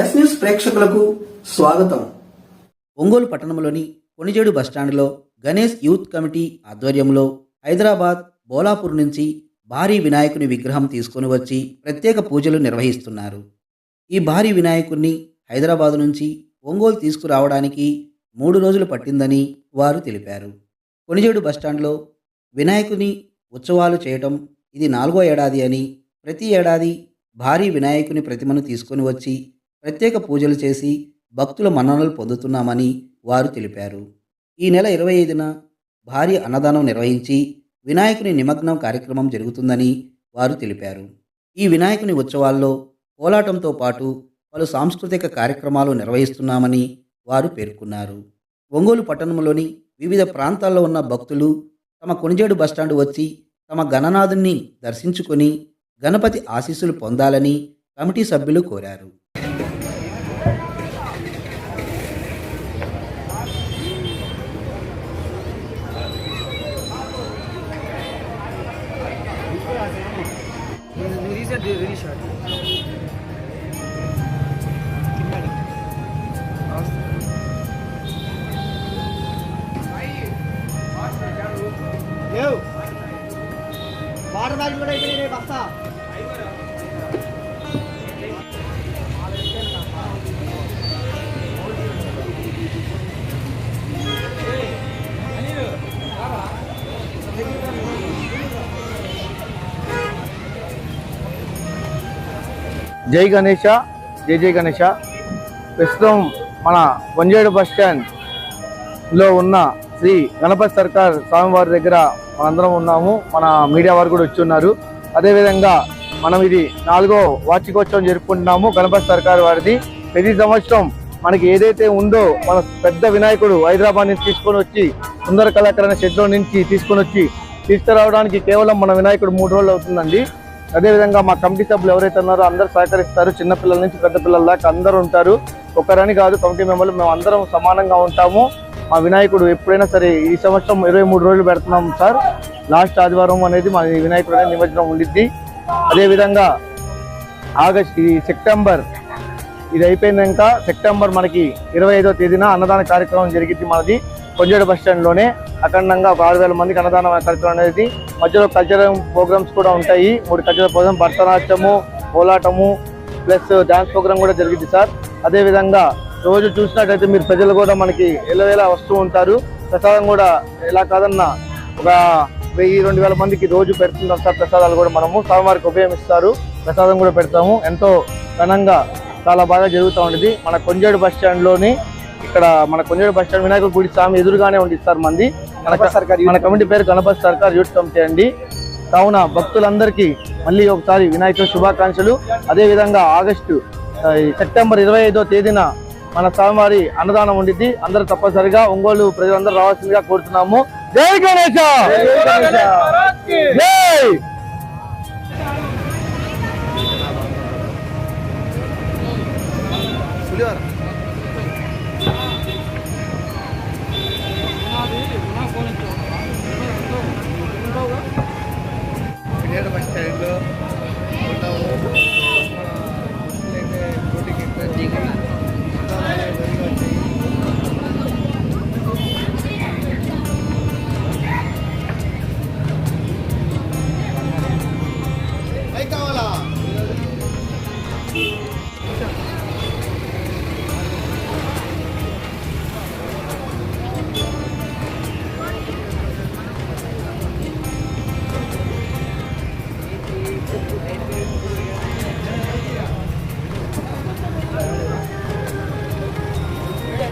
Yes news ప్రేక్షకులకు స్వాగతం. ఒంగోలు పట్టణంలోని కొనిజేడు బస్టాండ్లో గణేష్ యూత్ కమిటీ ఆధ్వర్యంలో హైదరాబాద్ బోలాపూర్ నుంచి భారీ వినాయకుని విగ్రహం తీసుకొని వచ్చి ప్రత్యేక పూజలు నిర్వహిస్తున్నారు. ఈ భారీ వినాయకుణ్ణి హైదరాబాద్ నుంచి ఒంగోలు తీసుకురావడానికి మూడు రోజులు పట్టిందని వారు తెలిపారు. కొనిజేడు బస్టాండ్లో వినాయకుని ఉత్సవాలు చేయటం ఇది నాలుగో ఏడాది అని ప్రతి ఏడాది భారీ వినాయకుని ప్రతిమను తీసుకొని వచ్చి ప్రత్యేక పూజలు చేసి భక్తుల మన్ననలు పొందుతున్నామని వారు తెలిపారు. ఈ నెల ఇరవై ఐదున భారీ అన్నదానం నిర్వహించి వినాయకుని నిమగ్నం కార్యక్రమం జరుగుతుందని వారు తెలిపారు. ఈ వినాయకుని ఉత్సవాల్లో కోలాటంతో పాటు పలు సాంస్కృతిక కార్యక్రమాలు నిర్వహిస్తున్నామని వారు పేర్కొన్నారు. ఒంగోలు పట్టణంలోని వివిధ ప్రాంతాల్లో ఉన్న భక్తులు తమ కొనిజేడు బస్టాండ్ వచ్చి తమ గణనాథుని దర్శించుకొని గణపతి ఆశీస్సులు పొందాలని కమిటీ సభ్యులు కోరారు. Are really short. Water bag కూడా జై గణేష జై జై గణేష. ప్రస్తుతం మన వంజేడు బస్ స్టాండ్లో ఉన్న శ్రీ గణపతి సర్కార్ స్వామివారి దగ్గర మనందరం ఉన్నాము. మన మీడియా వారు కూడా వచ్చి ఉన్నారు అదేవిధంగా మనం ఇది నాలుగో వార్షికోత్సవం జరుపుకుంటున్నాము గణపతి సర్కార్ వారిది. ప్రతి సంవత్సరం మనకి ఏదైతే ఉందో మన పెద్ద వినాయకుడు హైదరాబాద్ నుంచి తీసుకొని వచ్చి సుందర కళాకరణ షెడ్లో నుంచి తీసుకొని వచ్చి తీసుకురావడానికి కేవలం మన వినాయకుడు మూడు రోజులు అవుతుందండి. అదేవిధంగా మా కమిటీ సభ్యులు ఎవరైతే ఉన్నారో అందరూ సహకరిస్తారు. చిన్నపిల్లల నుంచి పెద్ద పిల్లల దాకా అందరూ ఉంటారు. ఒకరని కాదు కమిటీ మెంబర్లు మేము అందరం సమానంగా ఉంటాము. మా వినాయకుడు ఎప్పుడైనా సరే ఈ సంవత్సరం ఇరవై మూడు రోజులు పెడుతున్నాం సార్. లాస్ట్ ఆదివారం అనేది మా వినాయకుడు అనేది నిమజ్జనం ఉండిద్ది. అదేవిధంగా ఆగస్ట్ ఈ సెప్టెంబర్ ఇది అయిపోయినాక సెప్టెంబర్ మనకి ఇరవై ఐదో తేదీన అన్నదాన కార్యక్రమం జరిగింది మనది. కొంజేడు బస్ స్టాండ్లోనే అఖండంగా ఒక ఆరు వేల మందికి అన్నదాన కార్యక్రమం అనేది. మధ్యలో కల్చరల్ ప్రోగ్రామ్స్ కూడా ఉంటాయి. మూడు cultural program Bharatanatyam Kolatam plus dance program కూడా జరిగింది సార్. అదేవిధంగా రోజు చూసినట్టయితే మీరు ప్రజలు కూడా మనకి ఎల్లవేళ వస్తూ ఉంటారు. ప్రసాదం కూడా ఎలా కాదన్నా ఒక వెయ్యి రెండు వేల మందికి రోజు పెడుతున్నాం సార్ ప్రసాదాలు కూడా మనము. స్వామివారికి ఉపయోగిస్తారు. ప్రసాదం కూడా పెడతాము. ఎంతో ఘనంగా చాలా బాగా జరుగుతూ ఉండేది మన కొంజేడు బస్ స్టాండ్లోని ఇక్కడ మన కొంజేడు బస్ స్టాండ్ వినాయకుడి గుడి స్వామి ఎదురుగానే ఉంది సార్ మంది. మన కమిటీ పేరు గణపతి సర్కార్ యూత్ కమిటీ అండి. కావున భక్తులందరికీ మళ్ళీ ఒకసారి వినాయకుడి శుభాకాంక్షలు. అదే విధంగా ఆగస్టు సెప్టెంబర్ ఇరవై ఐదో తేదీన మన స్వామివారి అన్నదానం ఉండిద్ది. అందరూ తప్పనిసరిగా ఒంగోలు ప్రజలందరూ రావాల్సిందిగా కోరుతున్నాము. జై గణేశ జై! популярна.